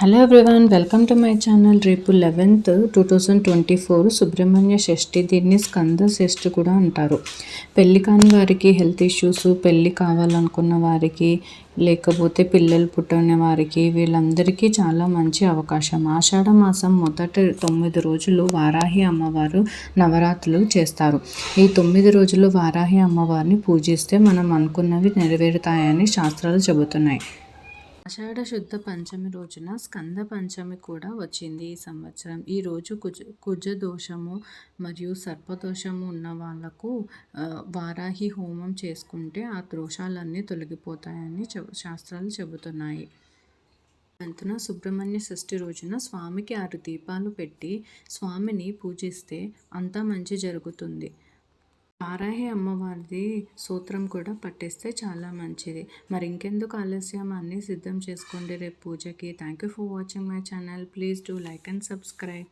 Hello everyone welcome to my channel రేపు eleventh two thousand twenty four Subrahmanya Shashti దీన్ని స్కంద షష్ఠి కూడా అంటారు. పెళ్ళి కాని వారికి హెల్త్ ఇష్యూస్ పెళ్ళి కావాలనుకున్న వారికి లేకపోతే పిల్లలు పుట్టిన వారికి వీళ్ళందరికీ చాలా మంచి అవకాశం. ఆషాఢ మాసం మొదటి తొమ్మిది రోజులు వారాహి అమ్మవారు నవరాత్రులు చేస్తారు. ఈ తొమ్మిది రోజులు వారాహి అమ్మవారిని పూజిస్తే మనం అనుకున్నవి నెరవేరుతాయని శాస్త్రాలు చెబుతున్నాయి. ఆషాఢ శుద్ధ పంచమి రోజున స్కంద పంచమి కూడా వచ్చింది ఈ సంవత్సరం. ఈ రోజు కుజ కుజ దోషము మరియు సర్పదోషము ఉన్న వాళ్ళకు వారాహి హోమం చేసుకుంటే ఆ దోషాలన్నీ తొలగిపోతాయని శాస్త్రాలు చెబుతున్నాయి. అంతన సుబ్రహ్మణ్య షష్ఠి రోజున స్వామికి ఆరు దీపాలు పెట్టి స్వామిని పూజిస్తే అంతా మంచి జరుగుతుంది. వారాహి అమ్మవారిది సూత్రం కూడా పట్టిస్తే చాలా మంచిది. మరి ఇంకెందుకు ఆలస్యం? అన్నీ సిద్ధం చేసుకోండి రేపు పూజకి. Thank you for watching my channel please do like and subscribe